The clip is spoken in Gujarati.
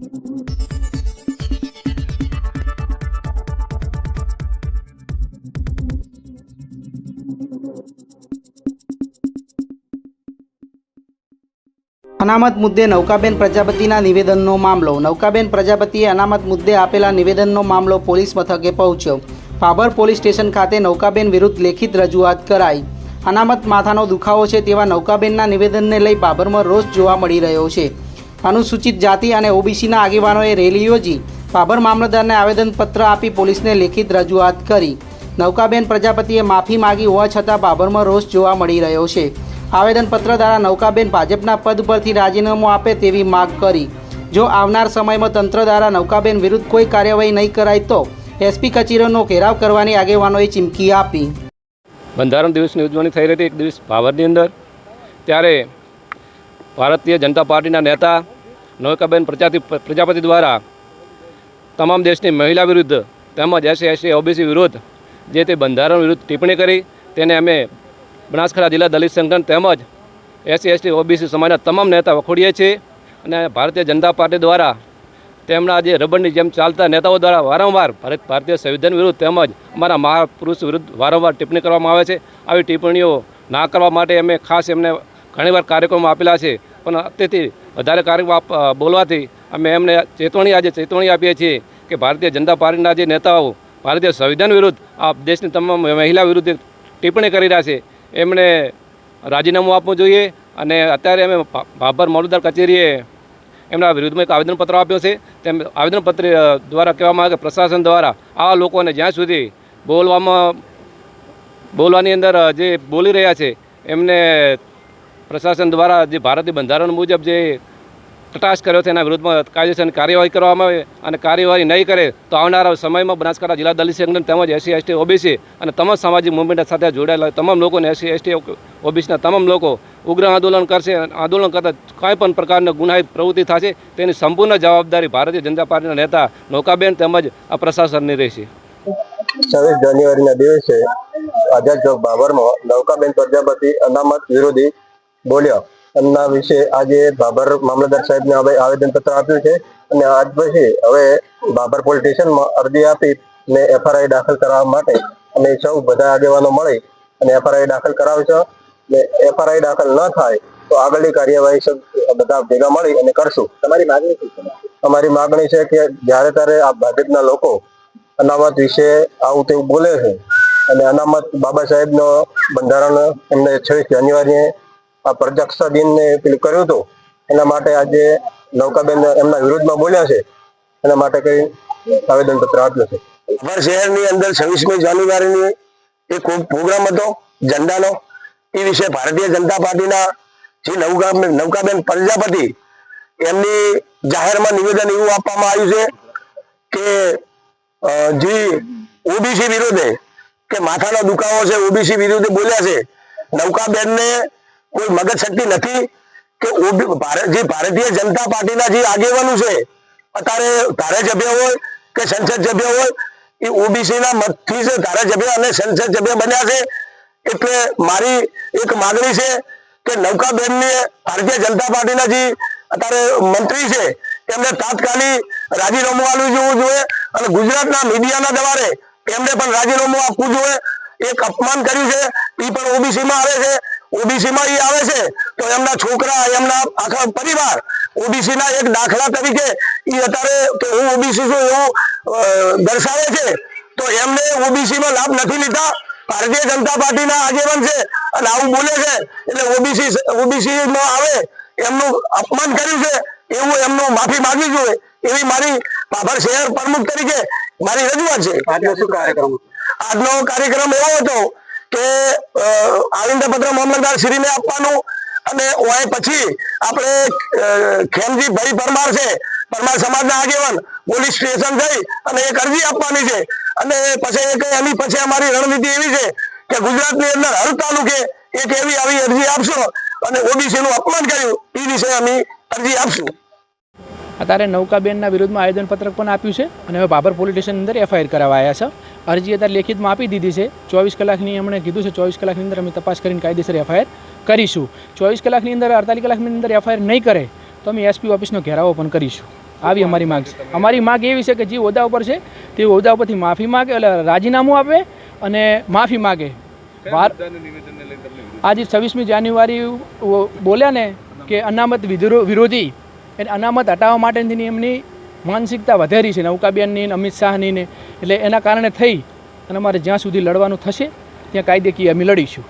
અનામત મુદ્દે નૌકાબેન પ્રજાપતિના નિવેદનનો મામલો. નૌકાબેન પ્રજાપતિએ અનામત મુદ્દે આપેલા નિવેદનનો મામલો પોલીસ મથકે પહોંચ્યો. પાબર પોલીસ સ્ટેશન ખાતે નૌકાબેન વિરુદ્ધ લેખિત રજૂઆત કરાઈ. અનામત માથાનો દુખાવો છે તેવા નૌકાબેનના નિવેદનને લઈ બાબરમાં રોષ જોવા મળી રહ્યો છે. અનુસૂચિત જાતિ અને ઓબીસીના આગેવાનોએ રેલી યોજી બાબર મામલતદારને આવેદનપત્ર આપી પોલીસને લેખિત રજૂઆત કરી. નૌકાબેન પ્રજાપતિએ માફી માગી હોવા છતાં બાબરમાં રોષ જોવા મળી રહ્યો છે. આવેદનપત્ર દ્વારા નૌકાબેન ભાજપના પદ પરથી રાજીનામું આપે તેવી માગ કરી. જો આવનાર સમયમાં તંત્ર દ્વારા નૌકાબેન વિરુદ્ધ કોઈ કાર્યવાહી નહીં કરાય તો એસપી કચેરીનો ઘેરાવ કરવાની આગેવાનોએ ચીમકી આપી. બંધારણ દિવસની ઉજવણી થઈ રહી હતી એક દિવસ ભાવરની અંદર. ત્યારે ભારતીય જનતા પાર્ટીના નેતા નૌકાબેન પ્રજાતિ પ્રજાપતિ દ્વારા તમામ દેશની મહિલા વિરુદ્ધ તેમજ એસી એસી ઓબીસી વિરુદ્ધ જે તે બંધારણ વિરુદ્ધ ટિપ્પણી કરી, તેને અમે બનાસકાંઠા જિલ્લા દલિત સંગઠન તેમજ એસી એસટી, ઓબીસી સમાજના તમામ નેતા વખોડીએ છીએ અને ભારતીય જનતા પાર્ટી દ્વારા તેમના જે રબરની જેમ ચાલતા નેતાઓ દ્વારા વારંવાર ભારત, ભારતીય સંવિધાન વિરુદ્ધ તેમજ અમારા મહાપુરુષ વિરુદ્ધ વારંવાર ટિપ્પણી કરવામાં આવે છે. આવી ટિપ્પણીઓ ના કરવા માટે અમે ખાસ એમને ઘણીવાર કાર્યક્રમો આપેલા છે. પણ અત્યારથી વધારે કાર્યક્રમ બોલવાથી અમે એમને ચેતવણી, આજે ચેતવણી આપીએ છીએ કે ભારતીય જનતા પાર્ટીના જે નેતાઓ, ભારતીય સંવિધાન વિરુદ્ધ આ દેશની તમામ મહિલા વિરુદ્ધ ટિપ્પણી કરી રહ્યા છે. એમણે રાજીનામું આપવું જોઈએ અને અત્યારે અમે ભાભર મામલતદાર કચેરીએ એમના વિરુદ્ધમાં એક આવેદનપત્ર આપ્યો છે. તેમ આવેદનપત્ર દ્વારા કહેવામાં આવે કે પ્રશાસન દ્વારા આવા લોકોને જ્યાં સુધી બોલવામાં, બોલવાની અંદર જે બોલી રહ્યા છે, એમને પ્રશાસન દ્વારા જે ભારતીય બંધારણ મુજબ જે કટાશ કર્યો છે એના વિરુદ્ધમાં કાયદેસરની કાર્યવાહી કરવામાં આવે અને કાર્યવાહી નહીં કરે તો આવનારા સમયમાં બનાસકાંઠા જિલ્લા દલિત સંગઠન તેમજ એસસી, એસટી, ઓબીસી અને તમામ સામાજિક મુવમેન્ટ સાથે જોડાયેલા તમામ લોકોને એસસી, એસટી, ઓબીસીના તમામ લોકો ઉગ્ર આંદોલન કરશે આંદોલન કરતાં કોઈ પણ પ્રકારની ગુનાહિત પ્રવૃત્તિ થશે તેની સંપૂર્ણ જવાબદારી ભારતીય જનતા પાર્ટીના નેતા નૌકાબેન તેમજ આ પ્રશાસનની રહેશે. છવ્વીસ જાન્યુઆરીના દિવસે આઝાદ ચોક બાબરમાં નૌકાબેન પ્રજાપતિ અનામત વિરોધી બોલ્યા. એમના વિશે આજે બાબર મામલતદાર સાહેબને હવે આવેદનપત્ર આપ્યું છે અને આજ પછી હવે બાબર પોલીસ સ્ટેશનમાં અરજી આપી ને એફઆરઆઈ દાખલ કરવા માટે અમે સૌ બધા આગેવાનો મળી અને એફઆરઆઈ દાખલ કરાવીશું. ને એફઆરઆઈ દાખલ ન થાય તો આગળની કાર્યવાહી બધા ભેગા મળી અને કરશું. તમારી માગણી શું અમારી માગણી છે કે જ્યારે ત્યારે આ ભાજપના લોકો અનામત વિશે આવું તેવું બોલે છે અને અનામત બાબા સાહેબનો બંધારણ એમને છવ્વીસ જાન્યુઆરીએ આ પ્રજાક્ષા દિનને પેલું કર્યું હતું. એના માટે આજે નૌકાબેન એમના વિરોધમાં બોલ્યા છે. એના માટે કઈ આવેદનપત્ર આપ્યું છે. અમારા શહેરની અંદર છવ્વીસમી જાન્યુઆરીની એક પ્રોગ્રામ હતો, ઝંડાનો. એ વિશે ભારતીય જનતા પાર્ટીના જે નૌકા નૌકાબેન પ્રજાપતિ, એમની જાહેરમાં નિવેદન એવું આપવામાં આવ્યું છે કે જે ઓબીસી વિરુદ્ધે, કે માથાનો દુખાવો છે, ઓબીસી વિરુદ્ધે બોલ્યા છે, નૌકાબેનને કોઈ મગજ શક્તિ નથી કે જે ભારતીય જનતા પાર્ટીના જે આગેવાનો છે, અત્યારે ધારાસભ્ય હોય કે સંસદ સભ્ય હોય, એ ઓબીસી ના મતથી જ ધારાસભ્ય અને સંસદ સભ્ય બન્યા છે. એટલે મારી એક માગણી છે કે નૌકાબેનને ભારતીય જનતા પાર્ટીના જે અત્યારે મંત્રી છે એમને તાત્કાલિક રાજીનામું આપવું જોવું જોઈએ અને ગુજરાતના મીડિયાના દ્વારે એમને પણ રાજીનામું આપવું જોઈએ. એક અપમાન કર્યું છે, એ પણ ઓબીસી માં આવે છે. ઓબીસી માં એ આવે છે તો એમના છોકરા એમના આખા પરિવાર ઓબીસી ના એક દાખલા તરીકે એ અત્યારે કે હું ઓબીસી છું એવું દર્શાવે છે. તો એમને ઓબીસીમાં લાભ નથી લીધા. ભારતીય જનતા પાર્ટીના આગેવાન છે અને આવું બોલે છે. એટલે ઓબીસી ઓબીસીમાં આવે એમનું અપમાન કર્યું છે. એવું એમનું માફી માંગવી જોઈએ. એવી મારી ભાભર શહેર પ્રમુખ તરીકે મારી રજૂઆત છે. આજનો શું કાર્યક્રમ? આજનો કાર્યક્રમ એવો હતો કે આવેદનપત્ર મામલતદાર શ્રીને આપવાનું. અને ઓય પછી આપણે ખેમજી ભાઈ પરમાર છે, પરમાર સમાજના આગેવાન, પોલીસ સ્ટેશન જઈ અને એક અરજી આપવાની છે. અને પછી એક એની પછી અમારી રણનીતિ એવી છે કે ગુજરાતની અંદર હર તાલુકે એક એવી આવી અરજી આપશો અને ઓબીસી નું અપમાન કર્યું, એ વિશે અમે અરજી આપશું. અત્યારે નૌકાબેનના વિરુદ્ધમાં આવેદનપત્રક પણ આપ્યું છે અને હવે બાબર પોલીસ સ્ટેશન અંદર એફઆઈઆર કરાવાયા છે. અરજી અત્યારે લેખિતમાં આપી દીધી છે. ચોવીસ કલાકની એમણે કીધું છે ચોવીસ કલાકની અંદર અમે તપાસ કરીને કાયદેસર એફઆઈઆર કરીશું. ચોવીસ કલાકની અંદર અડતાલીસ કલાકની અંદર એફઆઈઆર નહીં કરે તો અમે એસપી ઓફિસનો ઘેરાવો પણ કરીશું. આવી અમારી માગ છે. અમારી માંગ એવી છે કે જે હોદ્દા ઉપર છે તે હોદ્દા ઉપરથી માફી માગે એટલે રાજીનામું આપે અને માફી માગે. આજે છવ્વીસમી જાન્યુઆરી બોલ્યા ને કે અનામત વિરોધી. એટલે અનામત હટાવવા માટેની એમની માનસિકતા વધેરી છે નૌકાબેનની ને અમિત શાહની ને, એટલે એના કારણે થઈ અને અમારે જ્યાં સુધી લડવાનું થશે, ત્યાં કાયદેકીય અમે લડીશું.